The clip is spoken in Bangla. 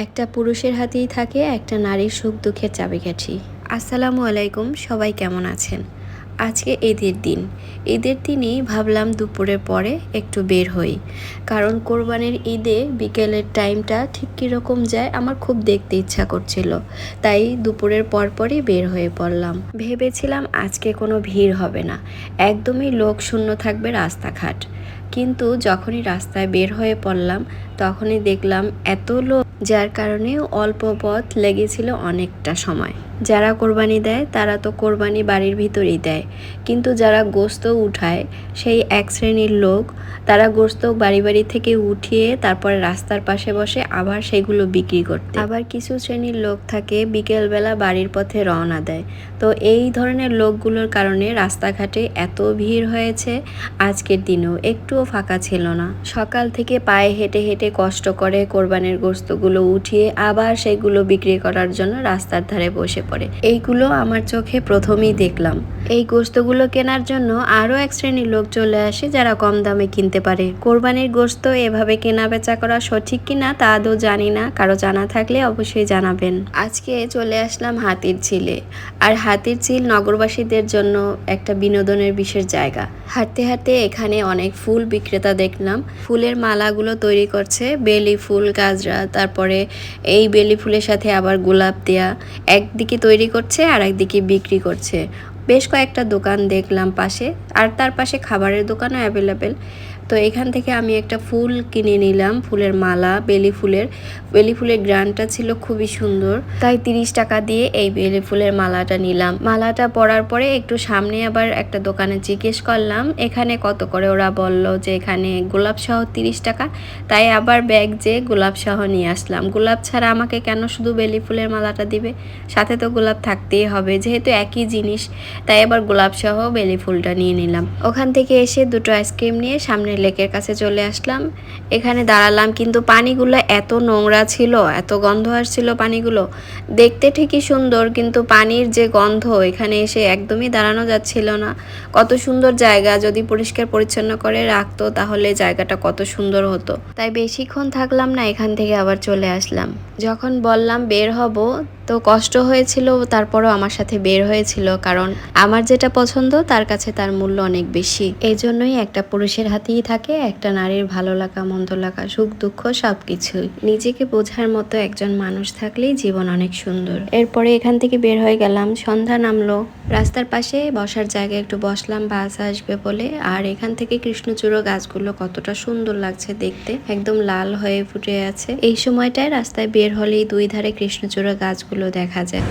একটা পুরুষের হাতেই থাকে, একটা নারীর সুখ দুঃখের চাবিকাঠি। আসসালামু আলাইকুম, সবাই কেমন আছেন? আজকে ঈদের দিন। ঈদের দিনই ভাবলাম দুপুরের পরে একটু বের হই। কারণ কোরবানির ঈদে বিকেলের টাইমটা ঠিক কীরকম যায় আমার খুব দেখতে ইচ্ছা করছিল। তাই দুপুরের পরপরই বের হয়ে পড়লাম। ভেবেছিলাম আজকে কোনো ভিড় হবে না। একদমই লোক শূন্য থাকবে রাস্তাঘাট। কিন্তু যখনই রাস্তায় বের হয়ে পড়লাম, তখনই দেখলাম এত লোক, যার কারণে অল্প পথ লেগেছিল অনেকটা সময়। যারা কোরবানি দেয়, তারা তো কোরবানি বাড়ির ভিতরেই দেয়। কিন্তু যারা গোস্ত উঠায়, সেই এক শ্রেণির লোক, তারা গোস্ত বাড়ি বাড়ি থেকে উঠিয়ে তারপরে রাস্তার পাশে বসে আবার সেগুলো বিক্রি করতে। আবার কিছু শ্রেণির লোক থাকে, বিকেলবেলা বাড়ির পথে রওনা দেয়। তো এই ধরনের লোকগুলোর কারণে রাস্তাঘাটে এত ভিড় হয়েছে আজকের দিনেও। একটুও ফাঁকা ছিল না। সকাল থেকে পায়ে হেঁটে হেঁটে কষ্ট করে কোরবানির গোস্তগুলো উঠিয়ে আবার সেগুলো বিক্রি করার জন্য রাস্তার ধারে বসে পড়ে। এইগুলো আমার চোখে প্রথমেই দেখলাম। এই গোস্তগুলো কেনার জন্য আরও এক শ্রেণির লোক চলে আসে যারা কম দামে কিনতে পারে। কোরবানির গোস্ত এভাবে কেনা বেচা করা সঠিক কিনা তা আদৌ জানি না। কারও জানা থাকলে অবশ্যই জানাবেন। আজকে চলে আসলাম হাতির ঝিলে। আর হাতির ঝিল নগরবাসীদের জন্য একটা বিনোদনের বিশেষ জায়গা। হাঁটতে হাঁটতে এখানে অনেক ফুল বিক্রেতা দেখলাম। ফুলের মালাগুলো তৈরি করছে, বেলি ফুল, গাজরা, তারপরে এই বেলি ফুলের সাথে আবার গোলাপ দেয়া। একদিকে তৈরি করছে আর একদিকে বিক্রি করছে। বেশ কয়েকটা দোকান দেখলাম পাশে, আর তার পাশে খাবারের দোকানও অ্যাভেলেবেল তো এখান থেকে আমি একটা ফুল কিনে নিলাম, ফুলের মালা, বেলি ফুলের। বেলি ফুলের গ্রানটা ছিল খুবই সুন্দর। তাই তিরিশ টাকা দিয়ে এই বেলি ফুলের মালাটা নিলাম। মালাটা পরার পরে একটু সামনে আবার একটা দোকানে জিজ্ঞেস করলাম, এখানে কত করে? ওরা বলল যে, এখানে গোলাপ সহ তিরিশ টাকা। তাই আবার ব্যাগ যে গোলাপ সহ নিয়ে আসলাম। গোলাপ ছাড়া আমাকে কেন শুধু বেলি ফুলের মালাটা দিবে? সাথে তো গোলাপ থাকতেই হবে, যেহেতু একই জিনিস। তাই আবার গোলাপ সহ বেলি ফুলটা নিয়ে নিলাম। ওখান থেকে এসে দুটো আইসক্রিম নিয়ে সামনের লেকের কাছে চলে আসলাম। এখানে দাঁড়ালাম কিন্তু পানিগুলো এত নোংরা ছিল, এত গন্ধ আসছিল পানিগুলো। দেখতে ঠিকই সুন্দর কিন্তু পানির যে গন্ধ এখানে এসে একদমই দাঁড়ানো যাচ্ছিল না। কত সুন্দর জায়গা, যদি পরিষ্কার পরিচ্ছন্ন করে রাখতো তাহলে জায়গাটা কত সুন্দর হতো। তাই বেশিক্ষণ থাকলাম না, এখান থেকে আবার চলে আসলাম। যখন বললাম বের হব, তো কষ্ট হয়েছিল, তারপরও আমার সাথে বের হয়েছিল, কারণ আমার যেটা পছন্দ তার কাছে তার মূল্য অনেক বেশি। এই জন্যই একটা পুরুষের হাতেই থাকে, একটা নারীর ভালো লাগা, মন্দ লাগা, সুখ, দুঃখ সবকিছুই নিজেকে বোঝার মতো একজন মানুষ থাকলেই জীবন অনেক সুন্দর। এরপরে এখান থেকে বের হয়ে গেলাম, সন্ধ্যা নামলো। রাস্তার পাশে বসার জায়গায় একটু বসলাম, বাস আসবে বলে। আর এখান থেকে কৃষ্ণচূড়ো গাছগুলো কতটা সুন্দর লাগছে দেখতে। একদম লাল হয়ে ফুটে আছে। এই সময়টায় রাস্তায় বের হলেই দুই ধারে কৃষ্ণচূড়া গাছগুলো দেখা যায়।